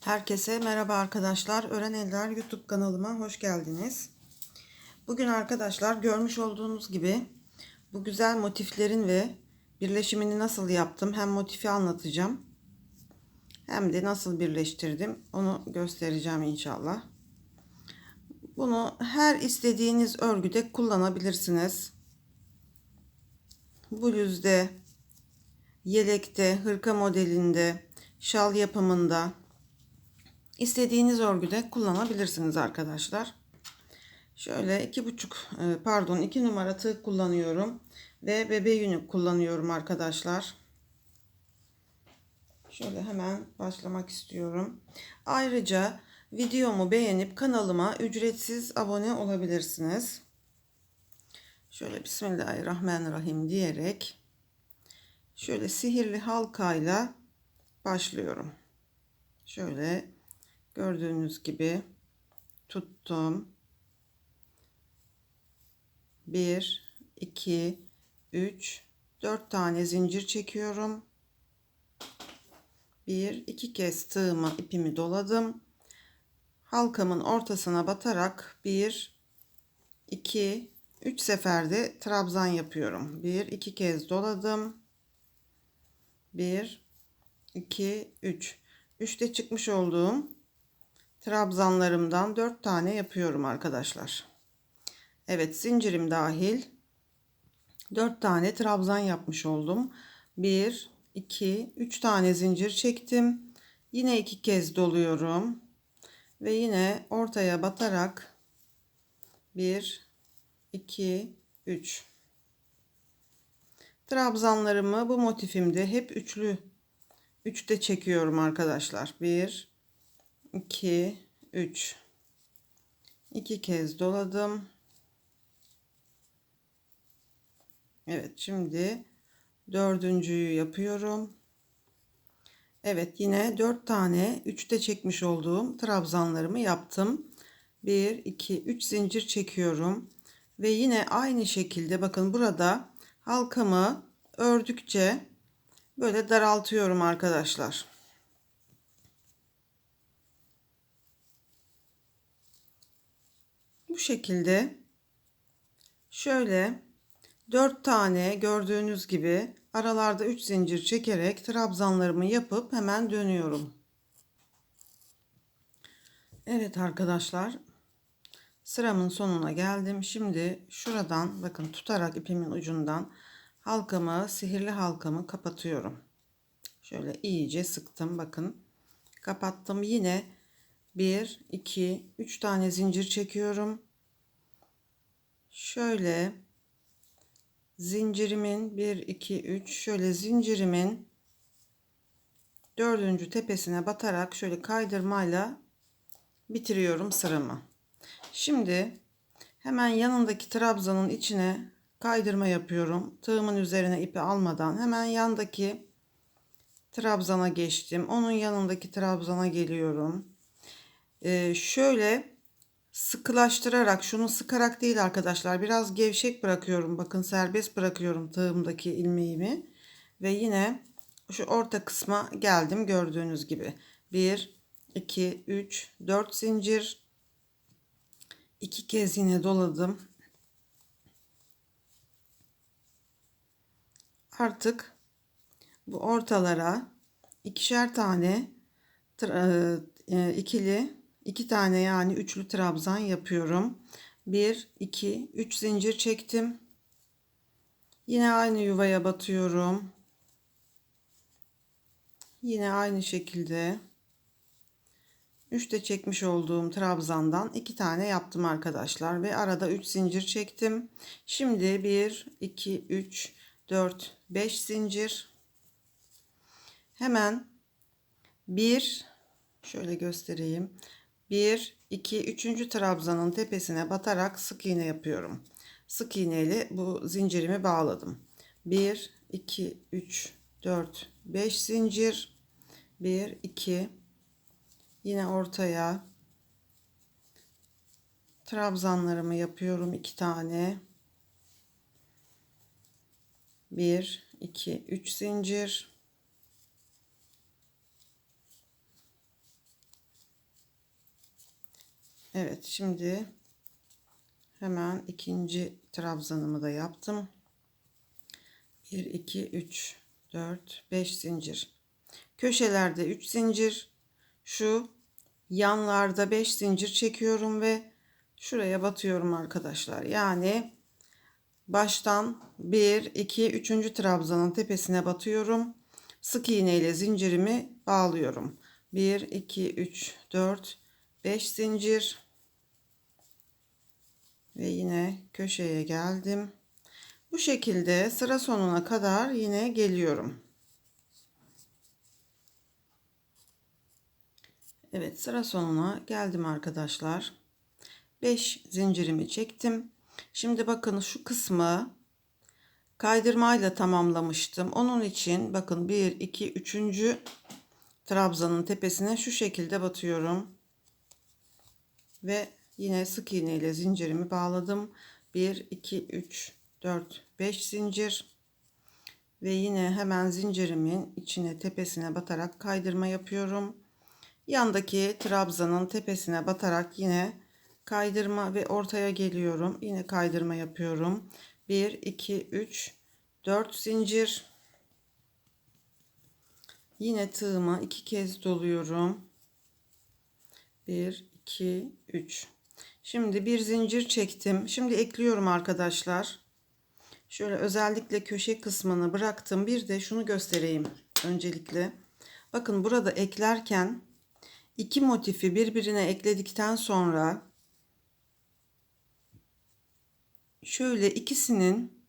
Herkese merhaba arkadaşlar. Ören Eller YouTube kanalıma hoş geldiniz. Bugün arkadaşlar görmüş olduğunuz gibi bu güzel motiflerin ve birleşimini nasıl yaptım hem motifi anlatacağım hem de nasıl birleştirdim onu göstereceğim inşallah. Bunu her istediğiniz örgüde kullanabilirsiniz. Bluzde, yelekte, hırka modelinde, şal yapımında, istediğiniz örgüde kullanabilirsiniz arkadaşlar. Şöyle iki buçuk e, pardon iki numara tığ kullanıyorum ve bebe yünü kullanıyorum arkadaşlar. Şöyle hemen başlamak istiyorum. Ayrıca videomu beğenip kanalıma ücretsiz abone olabilirsiniz. Şöyle Bismillahirrahmanirrahim diyerek şöyle sihirli halkayla başlıyorum. Şöyle gördüğünüz gibi tuttum. 1 2 3 4 tane zincir çekiyorum. 1 2 kez tığımı ipimi doladım. Halkamın ortasına batarak 1 2 3 seferde trabzan yapıyorum. 1 2 kez doladım. 1 2 3 3'te çıkmış olduğum trabzanlarımdan 4 tane yapıyorum arkadaşlar. Evet zincirim dahil 4 tane trabzan yapmış oldum. 1 2 3 tane zincir çektim. Yine iki kez doluyorum. Ve yine ortaya batarak 1 2 3 Trabzanlarımı bu motifimde hep üçlü 3'te çekiyorum arkadaşlar. 1 2 3 2 kez doladım. Evet şimdi dördüncüyü yapıyorum. Evet yine 4 tane 3'te çekmiş olduğum trabzanlarımı yaptım. 1 2 3 zincir çekiyorum ve yine aynı şekilde bakın burada halkamı ördükçe böyle daraltıyorum arkadaşlar. Şekilde şöyle 4 tane gördüğünüz gibi aralarda 3 zincir çekerek trabzanlarımı yapıp hemen dönüyorum. Evet arkadaşlar sıramın sonuna geldim. Şimdi şuradan bakın tutarak ipimin ucundan halkamı sihirli halkamı kapatıyorum. Şöyle iyice sıktım bakın. Kapattım yine 1 2 3 tane zincir çekiyorum. Şöyle zincirimin 1 2 3 şöyle zincirimin dördüncü tepesine batarak şöyle kaydırmayla bitiriyorum sıramı. Şimdi hemen yanındaki trabzanın içine kaydırma yapıyorum. Tığımın üzerine ipi almadan hemen yandaki trabzana geçtim. Onun yanındaki trabzana geliyorum. Ee, şöyle sıkılaştırarak şunu sıkarak değil arkadaşlar biraz gevşek bırakıyorum. Bakın serbest bırakıyorum tığımdaki ilmeğimi. Ve yine şu orta kısma geldim gördüğünüz gibi. 1, 2, 3, 4 zincir. 2 kez yine doladım. Artık bu ortalara ikişer tane e, ikili iki tane yani üçlü trabzan yapıyorum. 1 2 3 zincir çektim. Yine aynı yuvaya batıyorum. Yine aynı şekilde 3'te çekmiş olduğum trabzandan iki tane yaptım arkadaşlar ve arada 3 zincir çektim. Şimdi 1 2 3 4 5 zincir hemen bir şöyle göstereyim 1 2 3. trabzanın tepesine batarak sık iğne yapıyorum. Sık iğne ile bu zincirimi bağladım. 1 2 3 4 5 zincir. 1 2 yine ortaya trabzanlarımı yapıyorum iki tane. 1 2 3 zincir Evet şimdi hemen ikinci trabzanımı da yaptım. 1 2 3 4 5 zincir. Köşelerde 3 zincir. Şu yanlarda 5 zincir çekiyorum ve şuraya batıyorum arkadaşlar. Yani baştan 1 2 3. trabzanın tepesine batıyorum. Sık iğne ile zincirimi bağlıyorum. 1 2 3 4 5 zincir ve yine köşeye geldim. Bu şekilde sıra sonuna kadar yine geliyorum. Evet sıra sonuna geldim arkadaşlar. 5 zincirimi çektim. Şimdi bakın şu kısmı kaydırmayla tamamlamıştım. Onun için bakın 1 2 3. trabzanın tepesine şu şekilde batıyorum. Ve yine sık iğne ile zincirimi bağladım. 1 2 3 4 5 zincir ve yine hemen zincirimin içine tepesine batarak kaydırma yapıyorum. Yandaki trabzanın tepesine batarak yine kaydırma ve ortaya geliyorum. Yine kaydırma yapıyorum. 1 2 3 4 zincir. Yine tığıma iki kez doluyorum. 1 2 3 Şimdi bir zincir çektim. Şimdi ekliyorum arkadaşlar. Şöyle özellikle köşe kısmını bıraktım. Bir de şunu göstereyim öncelikle. Bakın burada eklerken iki motifi birbirine ekledikten sonra şöyle ikisinin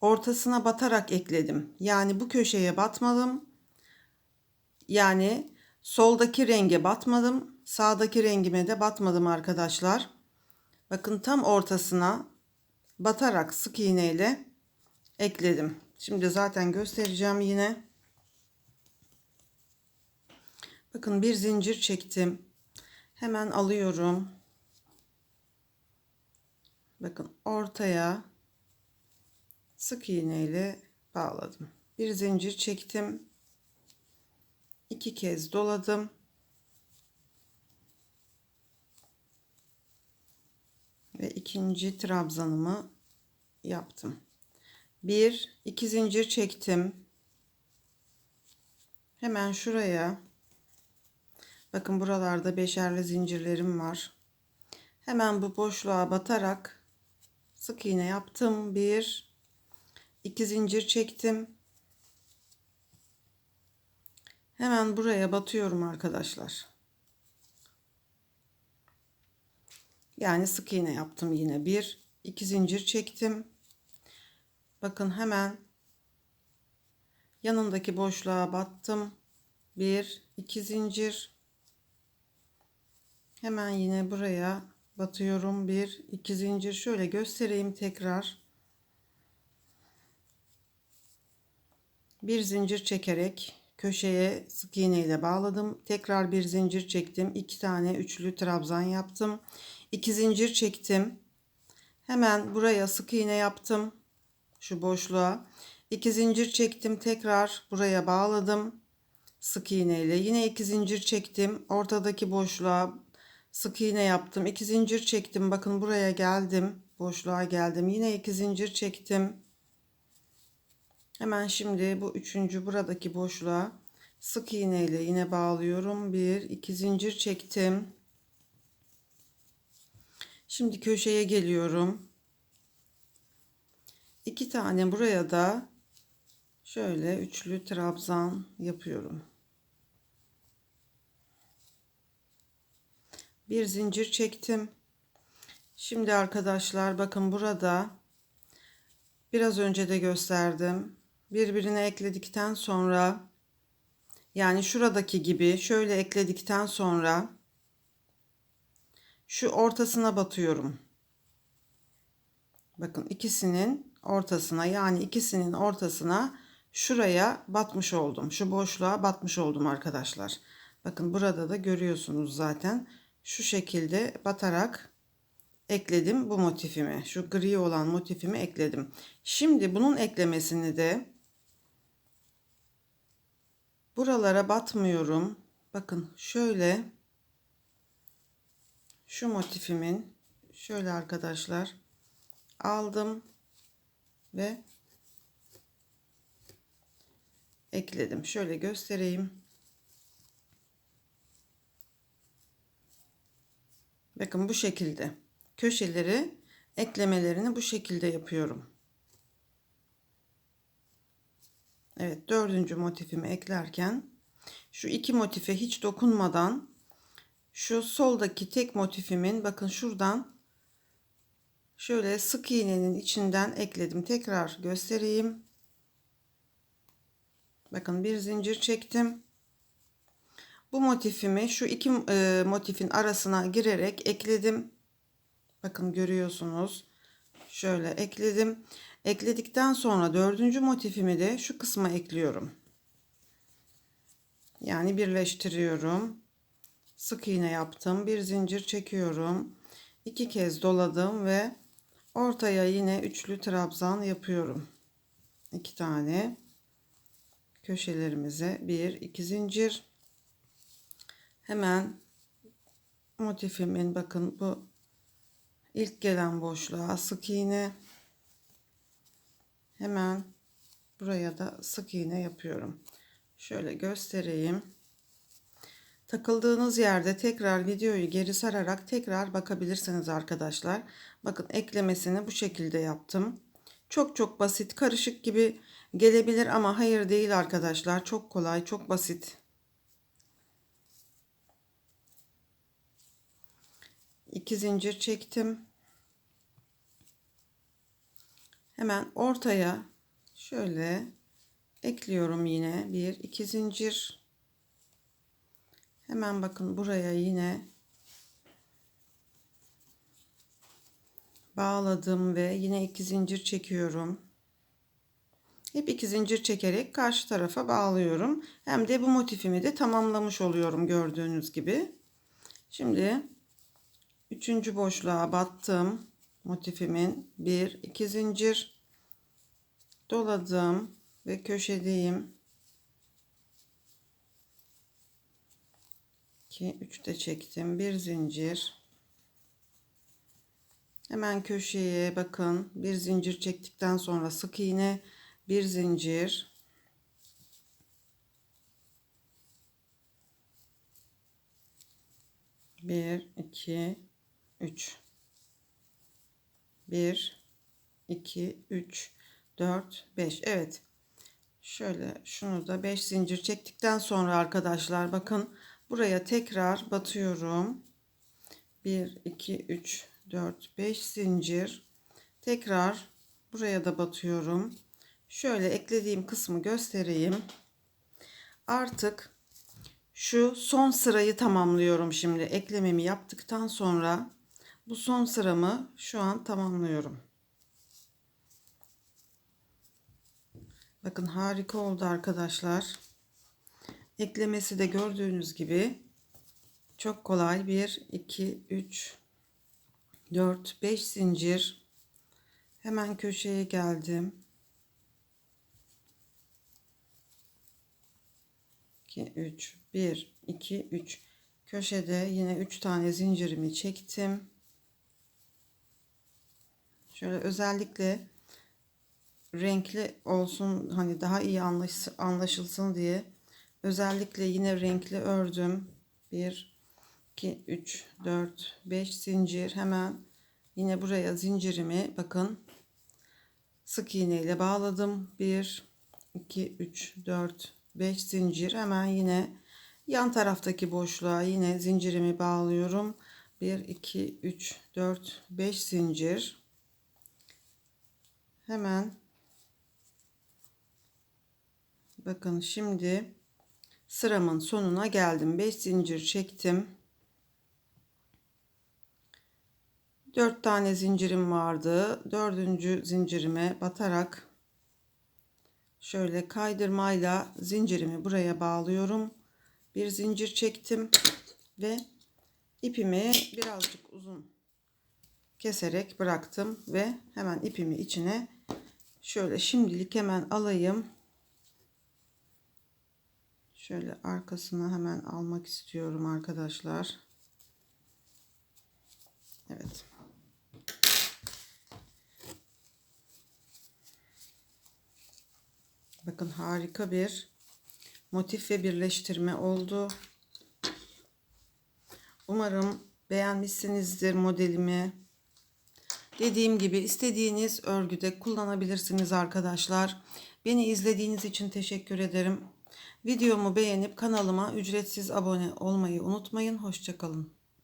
ortasına batarak ekledim. Yani bu köşeye batmadım. Yani soldaki renge batmadım. Sağdaki rengime de batmadım arkadaşlar. Bakın tam ortasına batarak sık iğne ile ekledim. Şimdi zaten göstereceğim yine. Bakın bir zincir çektim. Hemen alıyorum. Bakın ortaya sık iğne ile bağladım. Bir zincir çektim. iki kez doladım. Ve ikinci trabzanımı yaptım. Bir, iki zincir çektim. Hemen şuraya bakın buralarda beşerli zincirlerim var. Hemen bu boşluğa batarak sık iğne yaptım. Bir, iki zincir çektim. Hemen buraya batıyorum arkadaşlar. Yani sık iğne yaptım yine. Bir, iki zincir çektim. Bakın hemen yanındaki boşluğa battım. Bir, iki zincir. Hemen yine buraya batıyorum. Bir, iki zincir. Şöyle göstereyim tekrar. Bir zincir çekerek köşeye sık iğne ile bağladım. Tekrar bir zincir çektim. iki tane üçlü trabzan yaptım. 2 zincir çektim. Hemen buraya sık iğne yaptım. Şu boşluğa. 2 zincir çektim. Tekrar buraya bağladım. Sık iğne ile. Yine 2 zincir çektim. Ortadaki boşluğa sık iğne yaptım. 2 zincir çektim. Bakın buraya geldim. Boşluğa geldim. Yine 2 zincir çektim. Hemen şimdi bu üçüncü buradaki boşluğa sık iğne ile yine bağlıyorum. 1 2 zincir çektim. Şimdi köşeye geliyorum. İki tane buraya da şöyle üçlü trabzan yapıyorum. Bir zincir çektim. Şimdi arkadaşlar bakın burada biraz önce de gösterdim. Birbirine ekledikten sonra yani şuradaki gibi şöyle ekledikten sonra şu ortasına batıyorum. Bakın ikisinin ortasına yani ikisinin ortasına şuraya batmış oldum. Şu boşluğa batmış oldum arkadaşlar. Bakın burada da görüyorsunuz zaten. Şu şekilde batarak ekledim bu motifimi. Şu gri olan motifimi ekledim. Şimdi bunun eklemesini de buralara batmıyorum. Bakın şöyle şu motifimin şöyle arkadaşlar aldım ve ekledim. Şöyle göstereyim. Bakın bu şekilde. Köşeleri eklemelerini bu şekilde yapıyorum. Evet dördüncü motifimi eklerken şu iki motife hiç dokunmadan şu soldaki tek motifimin bakın şuradan şöyle sık iğnenin içinden ekledim. Tekrar göstereyim. Bakın bir zincir çektim. Bu motifimi şu iki e, motifin arasına girerek ekledim. Bakın görüyorsunuz. Şöyle ekledim. Ekledikten sonra dördüncü motifimi de şu kısma ekliyorum. Yani birleştiriyorum. Sık iğne yaptım. Bir zincir çekiyorum. iki kez doladım ve ortaya yine üçlü trabzan yapıyorum. iki tane köşelerimize bir iki zincir hemen motifimin bakın bu ilk gelen boşluğa sık iğne hemen buraya da sık iğne yapıyorum şöyle göstereyim takıldığınız yerde tekrar videoyu geri sararak tekrar bakabilirsiniz arkadaşlar. Bakın eklemesini bu şekilde yaptım. Çok çok basit karışık gibi gelebilir ama hayır değil arkadaşlar. Çok kolay çok basit. İki zincir çektim. Hemen ortaya şöyle ekliyorum yine bir iki zincir hemen bakın buraya yine bağladım ve yine iki zincir çekiyorum. Hep iki zincir çekerek karşı tarafa bağlıyorum. Hem de bu motifimi de tamamlamış oluyorum gördüğünüz gibi. Şimdi üçüncü boşluğa battım motifimin. Bir iki zincir doladım ve köşedeyim 2 3 de çektim. Bir zincir. Hemen köşeye bakın. Bir zincir çektikten sonra sık iğne. Bir zincir. Bir iki üç. Bir iki üç dört beş. Evet. Şöyle şunu da beş zincir çektikten sonra arkadaşlar bakın buraya tekrar batıyorum bir iki üç dört beş zincir tekrar buraya da batıyorum şöyle eklediğim kısmı göstereyim. Artık şu son sırayı tamamlıyorum şimdi. Eklememi yaptıktan sonra bu son sıramı şu an tamamlıyorum. Bakın harika oldu arkadaşlar. Eklemesi de gördüğünüz gibi çok kolay. 1 2 3 4 5 zincir. Hemen köşeye geldim. 2 3 1 2 3 köşede yine 3 tane zincirimi çektim şöyle özellikle renkli olsun hani daha iyi anlaş, anlaşılsın diye özellikle yine renkli ördüm. 1 2 3 4 5 zincir. Hemen yine buraya zincirimi bakın. Sık iğne ile bağladım. 1 2 3 4 5 zincir. Hemen yine yan taraftaki boşluğa yine zincirimi bağlıyorum. 1 2 3 4 5 zincir. Hemen bakın şimdi sıramın sonuna geldim 5 zincir çektim 4 tane zincirim vardı dördüncü zincirime batarak şöyle kaydırmayla zincirimi buraya bağlıyorum. Bir zincir çektim ve ipimi birazcık uzun keserek bıraktım ve hemen ipimi içine şöyle şimdilik hemen alayım. Şöyle arkasına hemen almak istiyorum arkadaşlar. Evet. Bakın harika bir motif ve birleştirme oldu. Umarım beğenmişsinizdir modelimi. Dediğim gibi istediğiniz örgüde kullanabilirsiniz arkadaşlar. Beni izlediğiniz için teşekkür ederim. Videomu beğenip kanalıma ücretsiz abone olmayı unutmayın. Hoşçakalın.